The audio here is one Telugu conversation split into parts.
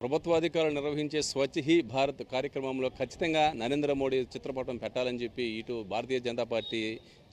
ప్రభుత్వాధికారులు నిర్వహించే స్వచ్ఛ హీ భారత్ కార్యక్రమంలో ఖచ్చితంగా నరేంద్ర మోడీ చిత్రపటం పెట్టాలని చెప్పి ఇటు భారతీయ జనతా పార్టీ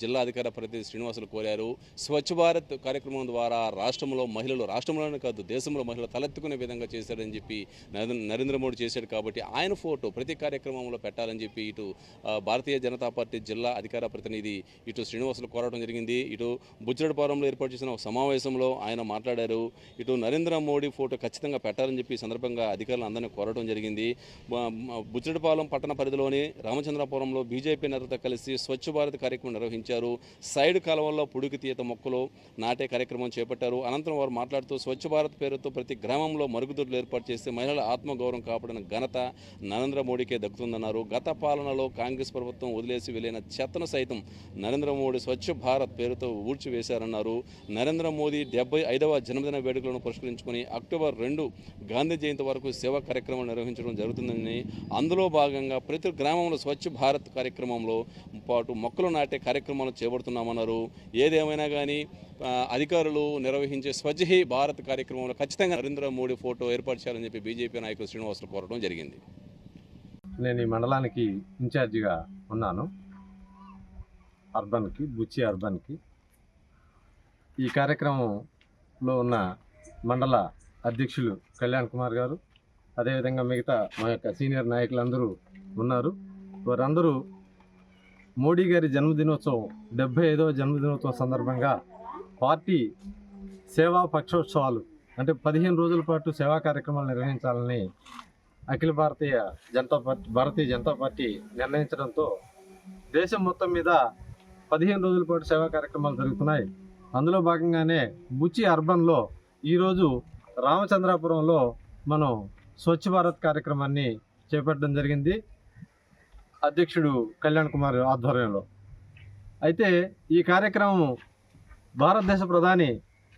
జిల్లా అధికార ప్రతినిధి శ్రీనివాసులు కోరారు. స్వచ్ఛ భారత్ కార్యక్రమం ద్వారా రాష్ట్రంలో మహిళలు రాష్ట్రంలోనే కాదు దేశంలో మహిళలు తలెత్తుకునే విధంగా చేశారని చెప్పి నరేంద్ర- మోడీ చేశాడు కాబట్టి ఆయన ఫోటో ప్రతి కార్యక్రమంలో పెట్టాలని చెప్పి ఇటు భారతీయ జనతా పార్టీ జిల్లా అధికార ప్రతినిధి ఇటు శ్రీనివాసులు కోరడం జరిగింది. ఇటు బుజ్జడపాలెంలో ఏర్పాటు చేసిన ఒక సమావేశంలో ఆయన మాట్లాడారు. ఇటు నరేంద్ర మోడీ ఫోటో ఖచ్చితంగా పెట్టాలని చెప్పి సందర్భంగా అధికారులు అందరినీ కోరడం జరిగింది. బుజ్జడపాలెం పట్టణ పరిధిలోని రామచంద్రపురంలో బీజేపీ నేతలతో కలిసి స్వచ్ఛ భారత్ కార్యక్రమం నిర్వహించారు. సైడ్ కాలువల్లో పుడుకు తీత మొక్కలు నాటే కార్యక్రమం చేపట్టారు. అనంతరం వారు మాట్లాడుతూ స్వచ్ఛ భారత్ పేరుతో ప్రతి గ్రామంలో మరుగుదొడ్లు ఏర్పాటు చేసి మహిళల ఆత్మగౌరవం కాపాడిన ఘనత నరేంద్ర మోడీకే దక్కుతుందన్నారు. గత పాలనలో కాంగ్రెస్ ప్రభుత్వం వదిలేసి వెళ్ళిన చెత్తను సైతం నరేంద్ర మోడీ స్వచ్ఛ భారత్ పేరుతో ఊడ్చివేశారన్నారు. నరేంద్ర మోదీ డెబ్బై ఐదవ జన్మదిన వేడుకలను పురస్కరించుకుని అక్టోబర్ రెండు గాంధీ జయంతి వరకు సేవా కార్యక్రమం నిర్వహించడం జరుగుతుందని అందులో భాగంగా ప్రతి గ్రామంలో స్వచ్ఛ భారత్ కార్యక్రమంలో పాటు మొక్కలు నాటే కార్యక్రమం కార్యక్రమాలు చేపడుతున్నామన్నారు. ఏదేమైనా కానీ అధికారులు నిర్వహించే స్వచ్ఛ హీ భారత్ కార్యక్రమంలో ఖచ్చితంగా నరేంద్ర మోడీ ఫోటో ఏర్పాటు చేయాలని చెప్పి బీజేపీ నాయకులు శ్రీనివాసులు కోరడం జరిగింది. నేను ఈ మండలానికి ఇన్ఛార్జిగా ఉన్నాను. అర్బన్కి బుచ్చి అర్బన్కి. ఈ కార్యక్రమంలో ఉన్న మండల అధ్యక్షులు కళ్యాణ్ కుమార్ గారు అదేవిధంగా మిగతా మా యొక్క సీనియర్ నాయకులందరూ ఉన్నారు. వారందరూ మోడీ గారి జన్మదినోత్సవం డెబ్బై ఐదవ జన్మదినోత్సవం సందర్భంగా పార్టీ సేవా పక్షోత్సవాలు అంటే పదిహేను రోజుల పాటు సేవా కార్యక్రమాలు నిర్వహించాలని అఖిల భారతీయ జనతా పార్టీ భారతీయ జనతా పార్టీ నిర్ణయించడంతో దేశం మొత్తం మీద పదిహేను రోజుల పాటు సేవా కార్యక్రమాలు జరుగుతున్నాయి. అందులో భాగంగానే బుచ్చి అర్బన్లో ఈరోజు రామచంద్రాపురంలో మనం స్వచ్ఛ భారత్ కార్యక్రమాన్ని చేపట్టడం జరిగింది. అధ్యక్షుడు కళ్యాణ్ కుమార్ ఆధ్వర్యంలో. అయితే ఈ కార్యక్రమం భారతదేశ ప్రధాని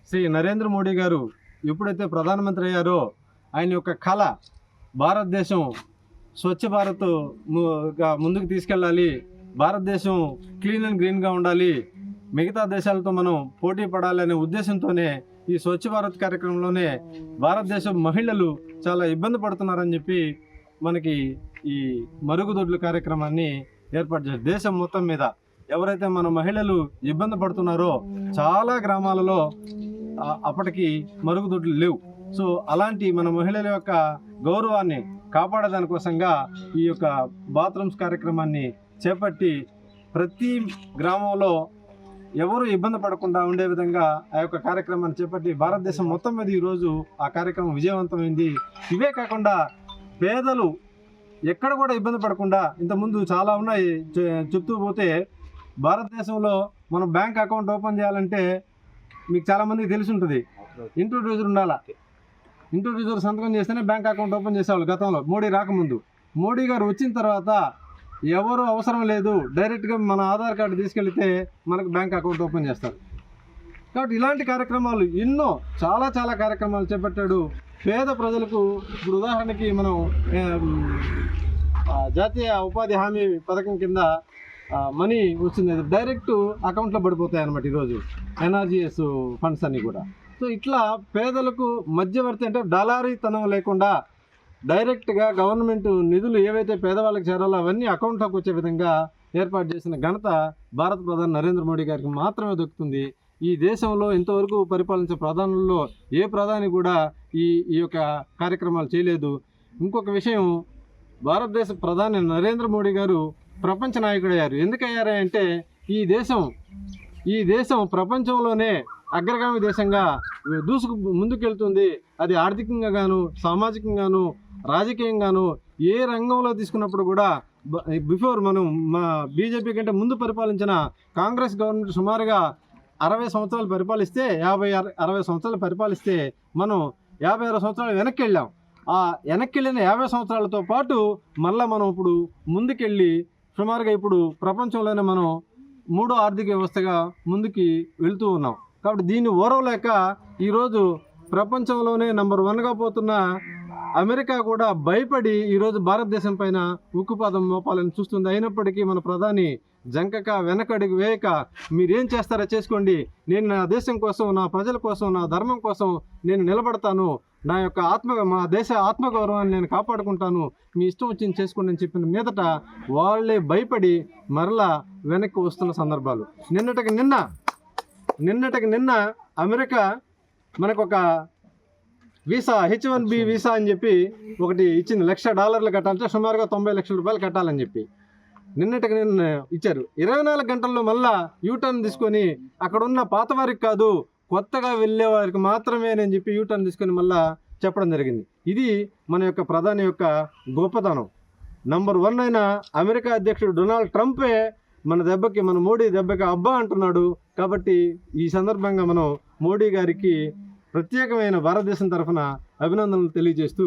శ్రీ నరేంద్ర మోడీ గారు ఎప్పుడైతే ప్రధానమంత్రి అయ్యారో ఆయన యొక్క కళ భారతదేశం స్వచ్ఛ భారత్ ముందుకు తీసుకెళ్ళాలి భారతదేశం క్లీన్ అండ్ గ్రీన్గా ఉండాలి మిగతా దేశాలతో మనం పోటీ పడాలి అనే ఉద్దేశంతోనే ఈ స్వచ్ఛ భారత్ కార్యక్రమంలోనే భారతదేశం మహిళలు చాలా ఇబ్బంది పడుతున్నారని చెప్పి మనకి ఈ మరుగుదొడ్ల కార్యక్రమాన్ని ఏర్పాటు చేశారు. దేశం మొత్తం మీద ఎవరైతే మన మహిళలు ఇబ్బంది పడుతున్నారో చాలా గ్రామాలలో అప్పటికి మరుగుదొడ్లు లేవు. సో అలాంటి మన మహిళల యొక్క గౌరవాన్ని కాపాడేదానికోసంగా ఈ యొక్క బాత్రూమ్స్ కార్యక్రమాన్ని చేపట్టి ప్రతి గ్రామంలో ఎవరు ఇబ్బంది పడకుండా ఉండే విధంగా ఆ యొక్క కార్యక్రమాన్ని చేపట్టి భారతదేశం మొత్తం మీద ఈరోజు ఆ కార్యక్రమం విజయవంతమైంది. ఇవే కాకుండా పేదలు ఎక్కడ కూడా ఇబ్బంది పడకుండా ఇంతకుముందు చాలా ఉన్నాయి. చె- చెప్తూ పోతే భారతదేశంలో మనం బ్యాంక్ అకౌంట్ ఓపెన్ చేయాలంటే మీకు చాలామందికి తెలిసి ఉంటుంది. ఇంట్రొడ్యూసర్ ఉండాలా? ఇంట్రొడ్యూసర్ సంతకం చేస్తేనే బ్యాంక్ అకౌంట్ ఓపెన్ చేసేవాళ్ళు గతంలో. మోడీ రాకముందు. మోడీ గారు వచ్చిన తర్వాత ఎవరు అవసరం లేదు. డైరెక్ట్గా మన ఆధార్ కార్డు తీసుకెళ్తే మనకు బ్యాంక్ అకౌంట్ ఓపెన్ చేస్తారు. కాబట్టి ఇలాంటి కార్యక్రమాలు ఎన్నో చాలా చాలా కార్యక్రమాలు చేపట్టాడు పేద ప్రజలకు ఇప్పుడు ఉదాహరణకి మనం జాతీయ ఉపాధి హామీ పథకం కింద మనీ వచ్చింది. డైరెక్ట్ అకౌంట్లో పడిపోతాయి అనమాట ఈరోజు ఎన్ఆర్జీఎస్ ఫండ్స్ అన్నీ కూడా. సో ఇట్లా పేదలకు మధ్యవర్తి అంటే డలారీతనం లేకుండా డైరెక్ట్గా గవర్నమెంట్ నిధులు ఏవైతే పేదవాళ్ళకి చేరాలో అవన్నీ అకౌంట్లోకి వచ్చే విధంగా ఏర్పాటు చేసిన ఘనత భారత ప్రధాని నరేంద్ర మోడీ గారికి మాత్రమే దొక్కుతుంది. ఈ దేశంలో ఇంతవరకు పరిపాలించే ప్రధానుల్లో ఏ ప్రధాని కూడా ఈ ఈ యొక్క కార్యక్రమాలు చేయలేదు. ఇంకొక విషయం భారతదేశ ప్రధాని నరేంద్ర మోడీ గారు ప్రపంచ నాయకుడయ్యారు ఎందుకయ్యారు అంటే ఈ దేశం ఈ దేశం ప్రపంచంలోనే అగ్రగామి దేశంగా దూసుకు ముందుకెళ్తుంది. అది ఆర్థికంగా గాను సామాజికంగాను రాజకీయంగాను ఏ రంగంలో తీసుకున్నప్పుడు కూడా బిఫోర్ మనం మా బీజేపీ కంటే ముందు పరిపాలించిన కాంగ్రెస్ గవర్నమెంట్ సుమారుగా అరవై సంవత్సరాలు పరిపాలిస్తే యాభై అర- అరవై సంవత్సరాలు పరిపాలిస్తే మనం యాభై అరవై సంవత్సరాలు వెనక్కి వెళ్ళాం ఆ వెనక్కి వెళ్ళిన యాభై సంవత్సరాలతో పాటు మళ్ళీ మనం ఇప్పుడు ముందుకెళ్ళి సుమారుగా ఇప్పుడు ప్రపంచంలోనే మనం మూడో ఆర్థిక వ్యవస్థగా ముందుకి వెళుతూ ఉన్నాం. కాబట్టి దీన్ని ఓరవలేక ఈరోజు ప్రపంచంలోనే నంబర్ వన్గా పోతున్న అమెరికా కూడా భయపడి ఈరోజు భారతదేశం పైన ఉక్కుపాదం మోపాలని చూస్తుంది. అయినప్పటికీ మన ప్రధాని జంకక వెనకడుగు వేయక మీరేం చేస్తారో చేసుకోండి. నేను నా దేశం కోసం నా ప్రజల కోసం నా ధర్మం కోసం నేను నిలబడతాను. నా యొక్క ఆత్మ మా దేశ ఆత్మగౌరవాన్ని నేను కాపాడుకుంటాను. మీ ఇష్టం వచ్చింది చేసుకోండి అని చెప్పిన మీదట వాళ్ళే భయపడి మరలా వెనక్కి వస్తున్న సందర్భాలు. నిన్నటికి నిన్న నిన్నటికి నిన్న అమెరికా మనకు ఒక visa H one B visa అని చెప్పి ఒకటి ఇచ్చింది. లక్ష డాలర్లు కట్టాలంటే సుమారుగా తొంభై లక్షల రూపాయలు కట్టాలని చెప్పి. నిన్నటికి నిన్న ఇచ్చారు. ఇరవై నాలుగు గంటల్లో మళ్ళా యూటర్న్ తీసుకొని అక్కడ ఉన్న పాత వారికి కాదు కొత్తగా వెళ్ళే వారికి మాత్రమే అని చెప్పి యూటర్న్ తీసుకొని మళ్ళా చెప్పడం జరిగింది. ఇది మన యొక్క ప్రధాని యొక్క గొప్పతనం. నంబర్ వన్ అయిన అమెరికా అధ్యక్షుడు డొనాల్డ్ ట్రంపే మన దెబ్బకి మన మోడీ దెబ్బకి అబ్బా అంటున్నాడు. కాబట్టి ఈ సందర్భంగా మనం మోడీ గారికి ప్రత్యేకమైన భారతదేశం తరఫున అభినందనలు తెలియజేస్తూ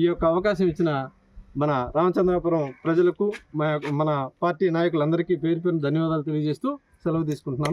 ఈ యొక్క అవకాశం ఇచ్చిన మన రామచంద్రాపురం ప్రజలకు మా మన పార్టీ నాయకులందరికీ పేరు పేరు ధన్యవాదాలు తెలియజేస్తూ సెలవు తీసుకుంటున్నాను.